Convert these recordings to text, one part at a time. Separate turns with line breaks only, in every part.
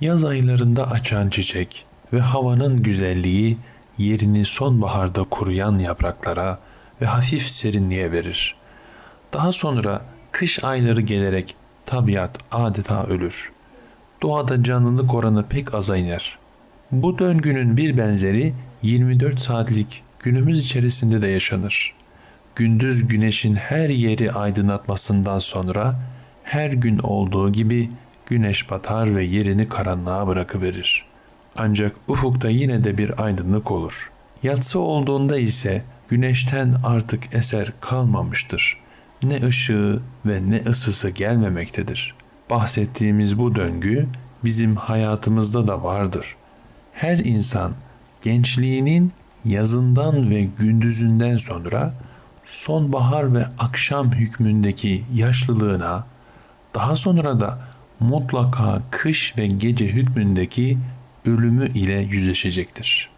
Yaz aylarında açan çiçek ve havanın güzelliği yerini sonbaharda kuruyan yapraklara ve hafif serinliğe verir. Daha sonra kış ayları gelerek tabiat adeta ölür. Doğada canlılık oranı pek aza iner. Bu döngünün bir benzeri 24 saatlik günümüz içerisinde de yaşanır. Gündüz güneşin her yeri aydınlatmasından sonra her gün olduğu gibi güneş batar ve yerini karanlığa bırakıverir. Ancak ufukta yine de bir aydınlık olur. Yatsı olduğunda ise güneşten artık eser kalmamıştır. Ne ışığı ve ne ısısı gelmemektedir. Bahsettiğimiz bu döngü bizim hayatımızda da vardır. Her insan gençliğinin yazından ve gündüzünden sonra sonbahar ve akşam hükmündeki yaşlılığına, daha sonra da mutlaka kış ve gece hükmündeki ölümü ile yüzleşecektir.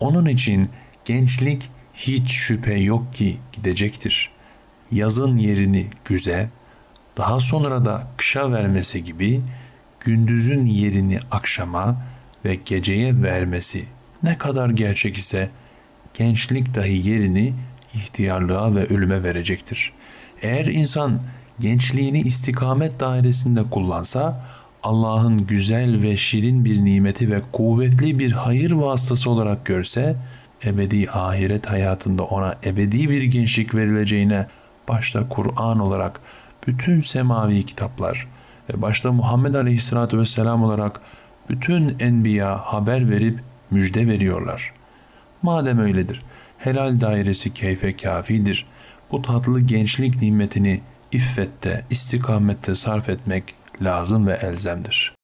Onun için gençlik hiç şüphe yok ki gidecektir. Yazın yerini güze, daha sonra da kışa vermesi gibi gündüzün yerini akşama ve geceye vermesi ne kadar gerçek ise gençlik dahi yerini ihtiyarlığa ve ölüme verecektir. Eğer insan gençliğini istikamet dairesinde kullansa Allah'ın güzel ve şirin bir nimeti ve kuvvetli bir hayır vasıtası olarak görse ebedi ahiret hayatında ona ebedi bir gençlik verileceğine başta Kur'an olarak bütün semavi kitaplar ve başta Muhammed Aleyhisselatü Vesselam olarak bütün enbiya haber verip müjde veriyorlar. Madem öyledir, helal dairesi keyfe kafidir. Bu tatlı gençlik nimetini iffette, istikamette sarf etmek lazım ve elzemdir.